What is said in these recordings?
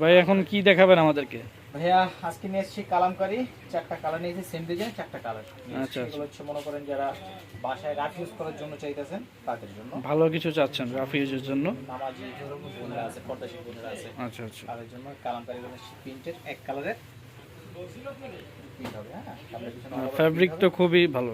ভাই এখন কি দেখাবেন আমাদেরকে? ভাইয়া আজকে নিয়ে এসেছি কালামকারি চারটা কালার নিয়েছি সেম ডিজাইন চারটা কালার। আচ্ছা, আচ্ছা। এগুলো হচ্ছে মনে করেন যারা বাসায় রাফ ইউজ করার জন্য চাইতেছেন তাদের জন্য। ভালো কিছু চাচ্ছেন রাফ ইউজের জন্য? নামাজি বোনেরা আছে পর্দাশী বোনেরা আছে। আচ্ছা আচ্ছা। তাদের জন্য কালামকারি প্রিন্টের এক কালারের। ফ্যাব্রিক তো খুবই ভালো।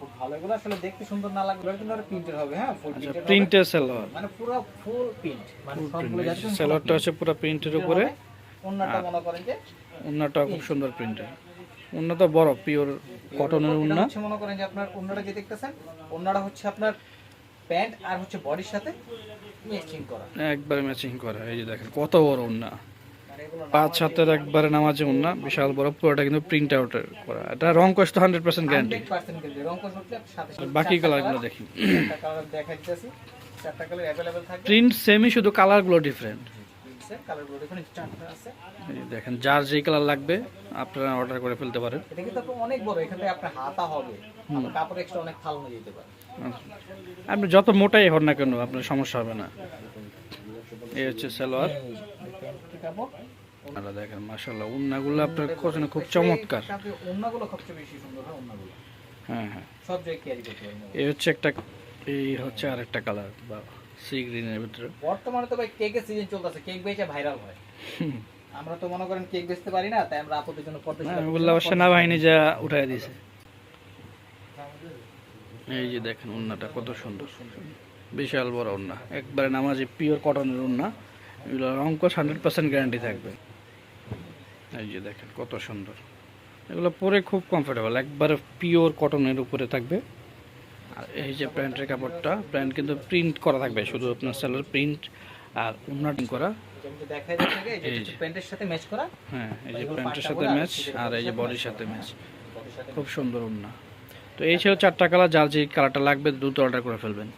খুব ভালো। এগুলো আসলে দেখতে সুন্দর না লাগলে কিন্তু প্রিন্টের হবে হ্যাঁ? ফুল আচ্ছা প্রিন্টের সেলোয়ার মানে পুরো ফুল প্রিন্ট মানে সবগুলো যাচ্ছে সেলোয়ারটা হচ্ছে পুরো প্রিন্টের উপরে। অন্যটা মনে করেন যে উন্নাটা খুব সুন্দর প্রিন্টের উন্নাটা বড় পিওর কটনের উন্না হচ্ছে মনে করেন যে আপনার অন্যটা যে দেখতেছেন? অন্যটা হচ্ছে আপনার প্যান্ট আর হচ্ছে বডির সাথে ম্যাচিং করা। একবারে ম্যাচিং করা এই যে দেখেন কত বড় উন্না এগুলো পাঁচ হাতের একবারে নামাজে না বিশাল বড় পুরোটা কিন্তু প্রিন্ট আউটের করা। এটা রং কষ্ট হান্ড্রেড পার্সেন্ট গ্যারান্টি বাকি কালারগুলো দেখি। প্রিন্ট সেমই শুধু কালারগুলো ডিফারেন্ট দেখেন যার যেই কালার লাগবে আপনারা অর্ডার করে ফেলতে পারেন। আচ্ছা। আপনি যত মোটাই হন না কেন আপনার সমস্যা হবে না। এই হচ্ছে সালোয়ার। আপনারা দেখেন উন্নাগুলো আপনার কোচনে খুব চমৎকার। সাথে সবচেয়ে বেশি সুন্দর হয় হ্যাঁ হ্যাঁ। সব জায়গায় ক্যারি করতে এই হচ্ছে একটা এই হচ্ছে আরেকটা কালার বা সি গ্রিনের ভিতরে। বর্তমানে তো ভাই কেকের সিজন চলতেছে কেক বেচে ভাইরাল হয়। আমরা তো মনে করেন কেক বেচতে পারি না তাই আমরা আপুদের জন্য পর্দা হ্যাঁ, ওগুলো সেনাবাহিনী যা উঠাই দিয়েছে। এই যে দেখেন উন্নাটা কত সুন্দর। বিশাল বড় উন্না। একবারে নামাজি পিওর কটনের উন্না। এগুলো রঙ্কস হান্ড্রেড পার্সেন্ট গ্যারান্টি থাকবে। এই যে দেখেন, কত সুন্দর। এগুলো পরে খুব কমফোর্টেবল একবারে পিওর কটনের উপরে থাকবে। আর এই যে প্যান্টের কাপড়টা, প্যান্ট কিন্তু প্রিন্ট করা থাকবে, শুধু আপনার সেলার প্রিন্ট আর উন্নাটিং করা। প্যান্টের সাথে ম্যাচ করা হ্যাঁ এই যে প্যান্টের সাথে ম্যাচ আর এই যে বডির সাথে ম্যাচ খুব সুন্দর উন্না তো এই ছিল চারটা কালার যার যে কালারটা লাগবে, দ্রুত অর্ডার করে ফেলবেন।